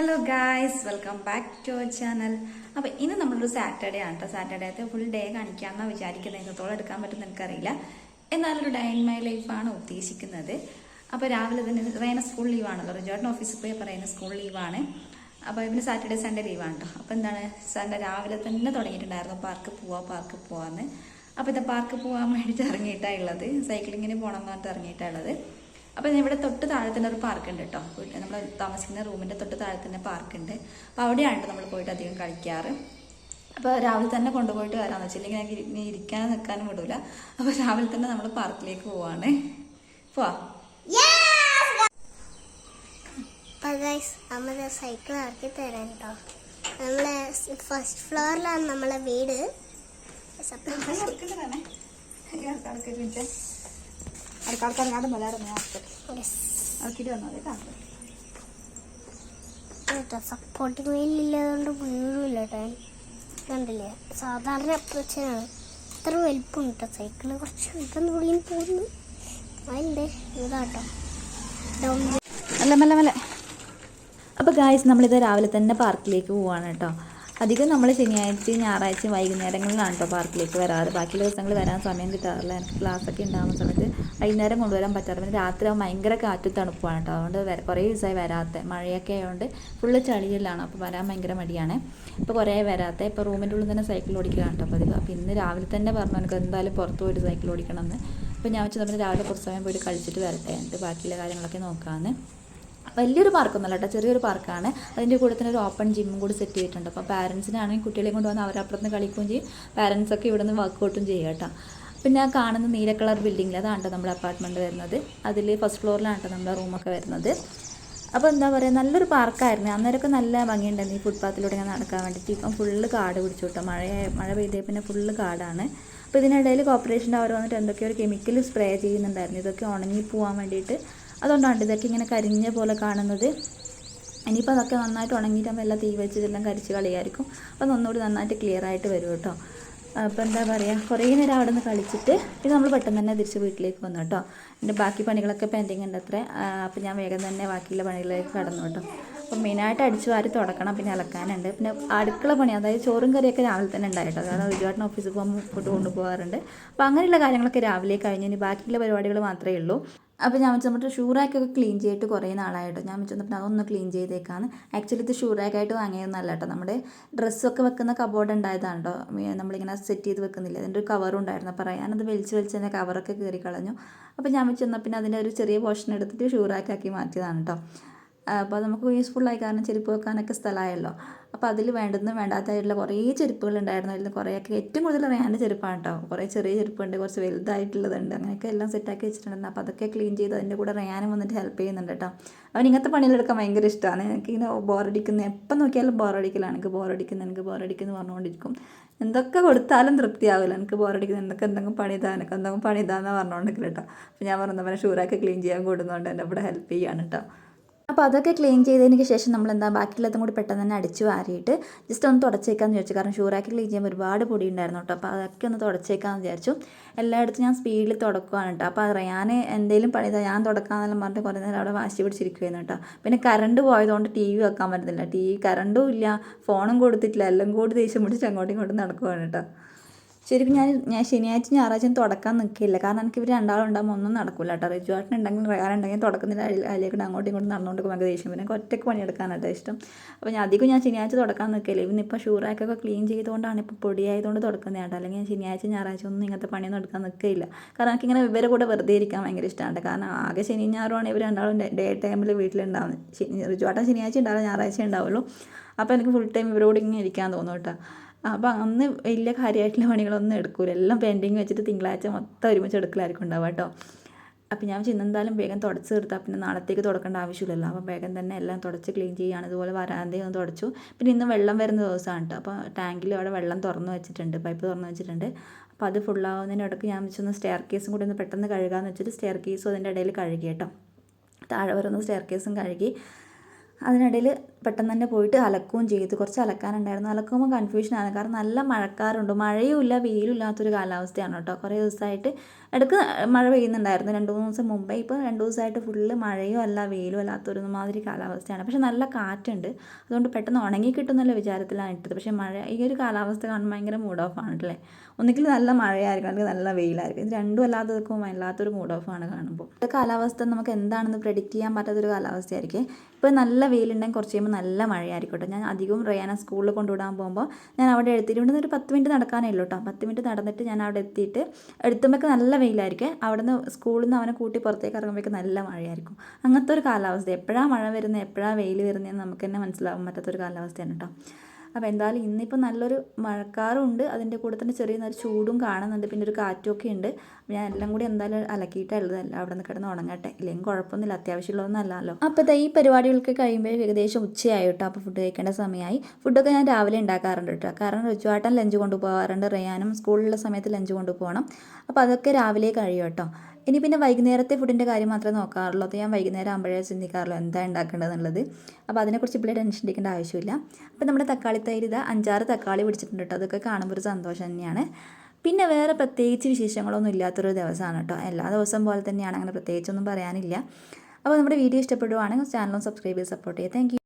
Hello guys welcome back to our channel അപ്പോൾ ഇന്ന് നമ്മളൊരു സാറ്റർഡേ ആണ് കേട്ടോ സാറ്റർഡേത്തെ ഫുൾ ഡേ കാണിക്കാമെന്നാണ് വിചാരിക്കുന്നത് എത്രത്തോളം എടുക്കാൻ പറ്റുമെന്ന് എനിക്കറിയില്ല. എന്നാലൊരു ഡൈൻ മൈ ലൈഫാണ് ഉദ്ദേശിക്കുന്നത്. അപ്പോൾ രാവിലെ തന്നെ റേന സ്കൂൾ ലീവാണല്ലോ റിജോർട്ടിന് ഓഫീസിൽ പോയി പറയുന്ന സ്കൂൾ ലീവാണ് അപ്പോൾ ഇവന് സാറ്റർഡേ സൺഡേ ലീവാണ് കേട്ടോ അപ്പോൾ എന്താണ്? സൺഡേ രാവിലെ തന്നെ തുടങ്ങിയിട്ടുണ്ടായിരുന്നു. പാർക്ക് പോവാ പാർക്ക് പോവാന്ന്. അപ്പോൾ ഇത് പാർക്ക് പോകാൻ വേണ്ടിയിട്ട് ഇറങ്ങിയിട്ടാണ് ഉള്ളത്. സൈക്ലിങ്ങിന് പോകണം എന്ന് പറഞ്ഞിട്ട് ഇറങ്ങിയിട്ടാണ് ഉള്ളത്. അപ്പോൾ ഇവിടെ തൊട്ട് താഴെ തന്നെ ഒരു പാർക്ക് ഉണ്ട് കേട്ടോ നമ്മൾ താമസിക്കുന്ന റൂമിന്റെ തൊട്ട് താഴെ തന്നെ പാർക്ക് ഉണ്ട്. അപ്പോൾ അവിടെയാണ് നമ്മൾ പോയിട്ട് അധികം കളിക്കാറ്. അപ്പോൾ രാവിലെ തന്നെ കൊണ്ടുപോയിട്ട് വരാമെന്ന് വെച്ചാൽ ഇല്ലെങ്കിൽ എനിക്ക് ഇനി ഇരിക്കാനും നിൽക്കാനും വിടൂല. അപ്പോൾ രാവിലെ തന്നെ നമ്മൾ പാർക്കിലേക്ക് പോവാണ്. പോവാ. സൈക്കിൾ ഇറക്കി തരാം കേട്ടോ നമ്മളെ ഫസ്റ്റ് ഫ്ലോറിലാണ് നമ്മളെ വീട്. ഇറക്കിയിട്ട് വന്നാൽ കേട്ടോ സപ്പോർട്ടിങ് വെയിലില്ലാതുകൊണ്ട് വീഴില്ല കേട്ടോ കണ്ടില്ലേ? സാധാരണ പ്രശ്നമാണ് ഇത്ര വലിപ്പം കേട്ടോ സൈക്കിൾ കുറച്ച് വലിപ്പം പുള്ളിയും പോകുന്നു അതിന്റെ ഇതാട്ടോ. ഡൗൺ മെല്ലെ മെല്ലെ. അപ്പോൾ ഗായ്സ് നമ്മളിത് രാവിലെ തന്നെ പാർക്കിലേക്ക് പോവാണ് കേട്ടോ അധികം നമ്മൾ ശനിയാഴ്ച ഞായറാഴ്ച വൈകുന്നേരങ്ങളിലാണ് കേട്ടോ പാർക്കിലേക്ക് വരാറ്. ബാക്കിയുള്ള ദിവസങ്ങൾ വരാൻ സമയം കിട്ടാറില്ല. എനിക്ക് ക്ലാസ്സൊക്കെ ഉണ്ടാകുന്ന സമയത്ത് വൈകുന്നേരം കൊണ്ടുവരാൻ പറ്റാറ് പിന്നെ രാത്രി ആകുമ്പോൾ ഭയങ്കര കാറ്റും തണുപ്പാണ് കേട്ടോ അതുകൊണ്ട് കുറേ ദിവസമായി വരാത്ത. മഴയൊക്കെ ആയതുകൊണ്ട് ഫുള്ള് ചളിയിലാണ് അപ്പോൾ വരാൻ ഭയങ്കര മടിയാണ്. ഇപ്പോൾ കുറേ വരാത്ത. ഇപ്പോൾ റൂമിന്റെ ഉള്ളിൽ തന്നെ സൈക്കിൾ ഓടിക്കുകയാണ് കേട്ടോ പതിവ്. അപ്പോൾ ഇന്ന് രാവിലെ തന്നെ പറഞ്ഞു എനിക്ക് എന്തായാലും പുറത്ത് പോയിട്ട് സൈക്കിൾ ഓടിക്കണം എന്ന് അപ്പോൾ ഞാൻ വെച്ചാൽ നമ്മൾ രാവിലെ കുറച്ച് സമയം പോയിട്ട് കളിച്ചിട്ട് വരട്ടെ. എന്നിട്ട് ബാക്കിയുള്ള കാര്യങ്ങളൊക്കെ നോക്കാമെന്ന് വലിയൊരു പാർക്കൊന്നുമല്ല കേട്ടോ ചെറിയൊരു പാർക്കാണ്. അതിന്റെ കൂടെ തന്നെ ഒരു ഓപ്പൺ ജിമ്മും കൂടി സെറ്റ് ചെയ്തിട്ടുണ്ട്. അപ്പോൾ പാരൻസിനാണെങ്കിൽ കുട്ടികളെ കൊണ്ട് വന്ന് അവരപ്പുറത്ത് കളിക്കുകയും ചെയ്യും. പാരൻസൊക്കെ ഇവിടെ നിന്ന് വർക്കൗട്ടും ചെയ്യും കേട്ടോ. പിന്നെ കാണുന്ന നീല കളർ ബിൽഡിങ്ങിൽ അതാണ് നമ്മുടെ അപ്പാർട്ട്മെന്റ് വരുന്നത്. അതിൽ ഫസ്റ്റ് ഫ്ലോറിലാണ് കേട്ടോ നമ്മുടെ റൂമൊക്കെ വരുന്നത്. അപ്പോൾ എന്താ പറയുക നല്ലൊരു പാർക്കായിരുന്നു. അന്നേരമൊക്കെ നല്ല ഭംഗിയുണ്ടായിരുന്നു ഈ ഫുട്പാത്തിലൂടെ ഞാൻ നടക്കാൻ വേണ്ടിയിട്ട്. ഇപ്പം ഫുള്ള് കാട് പിടിച്ചു കേട്ടോ. മഴ മഴ പെയ്തേ പിന്നെ ഫുള്ള് കാടാണ്. അപ്പോൾ ഇതിനിടയിൽ കോർപ്പറേഷന്റെ അവർ വന്നിട്ട് എന്തൊക്കെയോ ഒരു കെമിക്കൽ സ്പ്രേ ചെയ്യുന്നുണ്ടായിരുന്നു. ഇതൊക്കെ ഉണങ്ങി പോകാൻ വേണ്ടിയിട്ട് അതുകൊണ്ടാണ് ഇതൊക്കെ ഇങ്ങനെ കരിഞ്ഞ പോലെ കാണുന്നത്. ഇനിയിപ്പോൾ അതൊക്കെ നന്നായിട്ട് ഉണങ്ങിയിട്ടാകുമ്പോൾ എല്ലാം തീ വെച്ച് ഇതെല്ലാം കരിച്ച് കളിയായിരിക്കും. അപ്പോൾ ഒന്നുകൂടി നന്നായിട്ട് ക്ലിയർ ആയിട്ട് വരും കേട്ടോ. അപ്പോൾ എന്താ പറയുക കുറേ നേരം അവിടെ നിന്ന് കളിച്ചിട്ട് ഇത് നമ്മൾ പെട്ടെന്ന് തന്നെ തിരിച്ച് വീട്ടിലേക്ക് വന്നു കേട്ടോ. എന്റെ ബാക്കി പണികളൊക്കെ പെൻഡിങ് ഉണ്ട് അത്രേ. അപ്പോൾ ഞാൻ വേഗം തന്നെ ബാക്കിയുള്ള പണികളിലേക്ക് കടന്നു കേട്ടോ. അപ്പോൾ മെയിനായിട്ട് അടിച്ചു വാരി തുടക്കണം പിന്നെ അലക്കാനുണ്ട്. പിന്നെ അടുക്കള പണി അതായത് ചോറും കറിയൊക്കെ രാവിലെ തന്നെ ഉണ്ടായിട്ടോ കാരണം ഒരുപാട് ഓഫീസിൽ പോകുമ്പോൾ ഫുഡ് കൊണ്ടുപോകാറുണ്ട് അപ്പോൾ അങ്ങനെയുള്ള കാര്യങ്ങളൊക്കെ രാവിലെ കഴിഞ്ഞ് ഇനി ബാക്കിയുള്ള പരിപാടികൾ മാത്രമേ ഉള്ളൂ. അപ്പോൾ ഞാൻ നമ്മുടെ ഷൂ റാക്കൊക്കെ ക്ലീൻ ചെയ്തിട്ട് കുറേ നാളായിട്ടോ. ഞാൻ വെച്ചാൽ പിന്നെ അതൊന്ന് ക്ലീൻ ചെയ്തേക്കാണ് ആക്ച്വലി ഇത് ഷൂ റാക്കായിട്ട് വാങ്ങിയതൊന്നല്ല കേട്ടോ നമ്മുടെ ഡ്രസ്സൊക്കെ വെക്കുന്ന കബോർഡ് ഉണ്ടായതാണ് നമ്മളിങ്ങനെ സെറ്റ് ചെയ്ത് വെക്കുന്നില്ല? അതിന്റെ ഒരു കവറും ഉണ്ടായിരുന്നു. അപ്പോൾ ഞാനത് വലിച്ച് വലിച്ച് തന്നെ കവറൊക്കെ കയറി കളഞ്ഞു. അപ്പോൾ ഞാൻ വെച്ചെന്നാൽ പിന്നെ അതിന്റെ ഒരു ചെറിയ പോർഷൻ എടുത്തിട്ട് ഷൂ റാക്കാക്കി മാറ്റിയതാണ് കേട്ടോ അപ്പോൾ നമുക്ക് യൂസ്ഫുള്ളായി കാരണം ചെരുപ്പ് വെക്കാനൊക്കെ സ്ഥലമായല്ലോ. അപ്പോൾ അതിൽ വേണ്ടുന്ന വേണ്ടാത്തതായിട്ടുള്ള കുറേ ചെരുപ്പുകൾ ഉണ്ടായിരുന്നു. അതിൽ കുറേയൊക്കെ ഏറ്റവും കൂടുതൽ അറിയാന്റെ ചെരുപ്പാണ് കേട്ടോ. കുറേ ചെറിയ ചെരുപ്പുണ്ട് കുറച്ച് വലുതായിട്ടുള്ളതുണ്ട്. അങ്ങനെയൊക്കെ എല്ലാം സെറ്റാക്കി വെച്ചിട്ടുണ്ട് അപ്പോൾ അതൊക്കെ ക്ലീൻ ചെയ്ത് അതിന്റെ കൂടെ റയാനും വന്നിട്ട് ഹെൽപ്പ് ചെയ്യുന്നുണ്ട് കേട്ടോ. അവൻ ഇങ്ങനത്തെ പണികളെടുക്കാൻ ഭയങ്കര ഇഷ്ടമാണ്. എനിക്കിങ്ങനെ ബോറടിക്കുന്ന എപ്പം നോക്കിയാലും ബോറടിക്കലാണ് എനിക്ക് ബോറടിക്കുന്നത് എനിക്ക് ബോറടിക്കുന്നു പറഞ്ഞുകൊണ്ടിരിക്കും. എന്തൊക്കെ കൊടുത്താലും തൃപ്തിയാവില്ല. എനിക്ക് ബോറടിക്കുന്നത് എന്തൊക്കെ എന്തെങ്കിലും പണി ഇതാ എനിക്ക് എന്തെങ്കിലും പണി ഇതാന്ന് പറഞ്ഞുകൊണ്ടിരിക്കില്ല കേട്ടോ. അപ്പോൾ ഞാൻ പറഞ്ഞ ഷൂറാക്കി ക്ലീൻ ചെയ്യാൻ കൂടുന്നതുകൊണ്ട് എന്റെ ഇവിടെ ഹെൽപ്പ് ചെയ്യാണ് കേട്ടോ. അപ്പോൾ അതൊക്കെ ക്ലീൻ ചെയ്തതിന് ശേഷം നമ്മൾ എന്താ ബാക്കിയുള്ളതും കൂടി പെട്ടെന്ന് തന്നെ അടിച്ചു വാരിയിട്ട് ജസ്റ്റ് ഒന്ന് തുടച്ചേക്കാമെന്ന് വിചാരിച്ചു. കാരണം ഷൂറാക്കി ക്ലീൻ ചെയ്യുമ്പോൾ ഒരുപാട് പൊടി ഉണ്ടായിരുന്നു കേട്ടോ. അപ്പോൾ അതൊക്കെ ഒന്ന് തുടച്ചേക്കാമെന്ന് വിചാരിച്ചു. എല്ലായിടത്തും ഞാൻ സ്പീഡിൽ തുടക്കുവാണ് കേട്ടോ. അപ്പോൾ ഞാൻ എന്തെങ്കിലും പണി ഞാൻ തുടക്കാമെന്നെല്ലാം പറഞ്ഞിട്ട് കുറേ നേരം അവിടെ വാശി പിടിച്ചിരിക്കുമായിരുന്നു കേട്ടോ. പിന്നെ കറണ്ട് പോയതുകൊണ്ട് ടി വി വെക്കാൻ പറ്റുന്നില്ല ടി വി കറണ്ടും ഇല്ല. ഫോണും കൊടുത്തിട്ടില്ല. എല്ലാം കൂടി ദേഷ്യം പിടിച്ച് അങ്ങോട്ടും ഇങ്ങോട്ടും നടക്കുവാണ് കേട്ടോ. ശരിക്കും ഞാൻ ഞാൻ ശനിയാഴ്ച ഞായറാഴ്ച തുടക്കാൻ നിൽക്കില്ല. കാരണം എനിക്ക് ഇവർ രണ്ടാളും ഉണ്ടാകുമ്പോൾ ഒന്നും നടക്കില്ല കേട്ടോ. റിജുവാട്ടിന് ഉണ്ടെങ്കിൽ റയാറുണ്ടെങ്കിൽ തുടക്കുന്നില്ല. അതിലേക്ക് അങ്ങോട്ടും ഇങ്ങോട്ടും നടന്നുകൊണ്ട് ഭയങ്കര ദേഷ്യം പിന്നെ ഒറ്റയ്ക്ക് പണിയെടുക്കാനാട്ടോ ഇഷ്ടം. അപ്പോൾ ഞാൻ അധികം ഞാൻ ശനിയാഴ്ച തുടക്കാൻ നിൽക്കില്ല. ഇവന് ഇപ്പോൾ ഷൂറാക്കൊക്കെ ക്ലീൻ ചെയ്തുകൊണ്ടാണ് ഇപ്പോൾ പൊടിയായതുകൊണ്ട് തുടക്കുന്നത് കേട്ടോ. അല്ലെങ്കിൽ ഞാൻ ശനിയാഴ്ച ഞായറാഴ്ച ഒന്നും ഇങ്ങനത്തെ പണിയൊന്നും എടുക്കാൻ നിൽക്കില്ല. കാരണം എനിക്കിങ്ങനെ ഇവരെ കൂടെ വെറുതെ ഇരിക്കാൻ ഭയങ്കര ഇഷ്ടമാണ് കാരണം ആകെ ശനി ഞായറുമാണ് ഇവർ രണ്ടാളും ഡേ ടൈമിൽ വീട്ടിലുണ്ടാവുന്നത്. ശനി റിജുവാട്ടൻ ശനിയാഴ്ച ഉണ്ടാവില്ല ഞായറാഴ്ച ഉണ്ടാവുള്ളൂ. അപ്പോൾ എനിക്ക് ഫുൾ ടൈം ഇവരോട് ഇങ്ങനെ ഇരിക്കാൻ തോന്നും കേട്ടോ. അപ്പോൾ അന്ന് വലിയ കാര്യമായിട്ടുള്ള പണികളൊന്നും എടുക്കൂല. എല്ലാം പെൻഡിങ് വെച്ചിട്ട് തിങ്കളാഴ്ച മൊത്തം ഒരുമിച്ച് എടുക്കലായിരിക്കും ഉണ്ടാവുക കേട്ടോ. അപ്പം ഞാൻ എന്തായാലും വേഗം തുടച്ച് തീർത്താൽ പിന്നെ നാളത്തേക്ക് തുടക്കേണ്ട ആവശ്യമില്ലല്ലോ. അപ്പം വേഗം തന്നെ എല്ലാം തുടച്ച് ക്ലീൻ ചെയ്യുകയാണ് ഇതുപോലെ വരാന്തയും ഒന്ന് തുടച്ചു. പിന്നെ ഇന്ന് വെള്ളം വരുന്ന ദിവസമാണ് കേട്ടോ. അപ്പോൾ ടാങ്കിൽ അവിടെ വെള്ളം തുറന്നു വെച്ചിട്ടുണ്ട്. പൈപ്പ് തുറന്നു വെച്ചിട്ടുണ്ട്. അപ്പോൾ അത് ഫുള്ളാവുന്നതിനിടയ്ക്ക് ഞാൻ വെച്ചൊന്ന് സ്റ്റെയർ കേസും കൂടി ഒന്ന് പെട്ടെന്ന് കഴുകാമെന്ന് വെച്ചിട്ട് സ്റ്റെയർ കേസും അതിന്റെ ഇടയിൽ കഴുകി കേട്ടോ. താഴെ വരുന്ന സ്റ്റെയർ കേസും കഴുകി. അതിനിടയിൽ പെട്ടെന്ന് തന്നെ പോയിട്ട് അലക്കുകയും ചെയ്തു. കുറച്ച് അലക്കാനുണ്ടായിരുന്നു. അലക്കുമ്പോൾ കൺഫ്യൂഷനാണ് കാരണം നല്ല മഴക്കാറുണ്ട്. മഴയും ഇല്ല വെയിലും ഇല്ലാത്തൊരു കാലാവസ്ഥയാണ് കേട്ടോ. കുറേ ദിവസമായിട്ട് ഇടയ്ക്ക് മഴ പെയ്യുന്നുണ്ടായിരുന്നു. രണ്ട് മൂന്ന് ദിവസം മുമ്പേ. ഇപ്പോൾ രണ്ട് ദിവസമായിട്ട് ഫുള്ള് മഴയും അല്ല വെയിലും അല്ലാത്തൊരു മാതിരി കാലാവസ്ഥയാണ്. പക്ഷെ നല്ല കാറ്റുണ്ട്. അതുകൊണ്ട് പെട്ടെന്ന് ഉണങ്ങി കിട്ടുമെന്നുള്ള വിചാരത്തിലാണ് ഇട്ടത്. പക്ഷേ മഴ ഈ ഒരു കാലാവസ്ഥ കാണുമ്പോൾ ഭയങ്കര മൂഡ് ഓഫ് ആണ് അല്ലേ? ഒന്നുകിൽ നല്ല മഴയായിരിക്കും അല്ലെങ്കിൽ നല്ല വെയിലായിരിക്കും. ഇത് രണ്ടും അല്ലാതെ നിൽക്കുമ്പോൾ വല്ലാത്തൊരു മൂഡ് ഓഫ് ആണ് കാണുമ്പോൾ. കാലാവസ്ഥ നമുക്ക് എന്താണെന്ന് പ്രെഡിക്റ്റ് ചെയ്യാൻ പറ്റാത്തൊരു കാലാവസ്ഥയായിരിക്കും. ഇപ്പോൾ നല്ല വെയിലുണ്ടെങ്കിൽ കുറച്ച് നല്ല മഴയായിരിക്കട്ടെ. ഞാൻ അധികവും റയാന സ്കൂളിൽ കൊണ്ടുവിടാൻ പോകുമ്പോൾ ഞാൻ അവിടെ എഴുത്തിട്ട് ഇവിടെ നിന്ന് ഒരു പത്ത് മിനിറ്റ് നടക്കാനേ ഉള്ളൂ കേട്ടോ പത്ത് മിനിറ്റ് നടന്നിട്ട് ഞാൻ അവിടെ എത്തിയിട്ട് എടുത്തുമ്പോഴേക്ക് നല്ല വെയിലായിരിക്കും. അവിടെ നിന്ന് സ്കൂളിൽ നിന്ന് അവനെ കൂട്ടി പുറത്തേക്ക് ഇറങ്ങുമ്പോഴേക്ക് നല്ല മഴയായിരിക്കും. അങ്ങനത്തെ ഒരു കാലാവസ്ഥ എപ്പോഴാണ് മഴ വരുന്നത് എപ്പോഴാണ് വെയിൽ വരുന്നതെന്ന് നമുക്ക് തന്നെ മനസ്സിലാവാൻ പറ്റാത്തൊരു കാലാവസ്ഥയാണ് കേട്ടോ അപ്പോൾ എന്തായാലും ഇന്നിപ്പോൾ നല്ലൊരു മഴക്കാറും ഉണ്ട്. അതിന്റെ കൂടെ തന്നെ ചെറിയ നല്ല ചൂടും കാണുന്നുണ്ട്. പിന്നെ ഒരു കാറ്റും ഒക്കെ ഉണ്ട് ഞാൻ എല്ലാം കൂടി എന്തായാലും അലക്കിയിട്ടുള്ളത് എല്ലാം അവിടെ നിന്ന് കിടന്ന് ഉണങ്ങട്ടെ. ഇല്ലെങ്കിൽ കുഴപ്പമൊന്നുമില്ല അത്യാവശ്യമുള്ളതൊന്നും അല്ലല്ലോ അപ്പോൾ ഈ പരിപാടികൾക്ക് കഴിയുമ്പോൾ ഏകദേശം ഉച്ചയായി കേട്ടോ അപ്പോൾ ഫുഡ് കഴിക്കേണ്ട സമയമായി. ഫുഡൊക്കെ ഞാൻ രാവിലെ ഉണ്ടാക്കാറുണ്ട് കേട്ടോ കാരണം ഋജുവാട്ടൻ ലഞ്ച് കൊണ്ടുപോകാറുണ്ട് റയാനും സ്കൂളിലുള്ള സമയത്ത് ലഞ്ച് കൊണ്ടുപോകണം. അപ്പോൾ അതൊക്കെ രാവിലെ കഴിയും കേട്ടോ ഇനി പിന്നെ വൈകുന്നേരത്തെ ഫുഡിന്റെ കാര്യം മാത്രമേ നോക്കാറുള്ളൂ. അത് ഞാൻ വൈകുന്നേരം ആകുമ്പോഴേ ചിന്തിക്കാറുള്ളൂ എന്താ ഉണ്ടാക്കേണ്ടതെന്നുള്ളത്. അപ്പോൾ അതിനെക്കുറിച്ച് ഇപ്പോൾ ടെൻഷൻ അടിക്കേണ്ട ആവശ്യമില്ല. അപ്പോൾ നമ്മുടെ തക്കാളി തൈര് ഇതാ അഞ്ചാറ് തക്കാളി പിടിച്ചിട്ടുണ്ട് കേട്ടോ അതൊക്കെ കാണുമ്പോൾ ഒരു സന്തോഷം തന്നെയാണ്. പിന്നെ വേറെ പ്രത്യേകിച്ച് വിശേഷങ്ങളൊന്നും ഇല്ലാത്തൊരു ദിവസമാണ് കേട്ടോ എല്ലാ ദിവസം പോലെ തന്നെയാണ്. അങ്ങനെ പ്രത്യേകിച്ചൊന്നും പറയാനില്ല. അപ്പോൾ നമ്മുടെ വീഡിയോ ഇഷ്ടപ്പെടുവാണെങ്കിൽ ചാനലും സബ്സ്ക്രൈബ് ചെയ്ത് സപ്പോർട്ട് ചെയ്യുക. താങ്ക്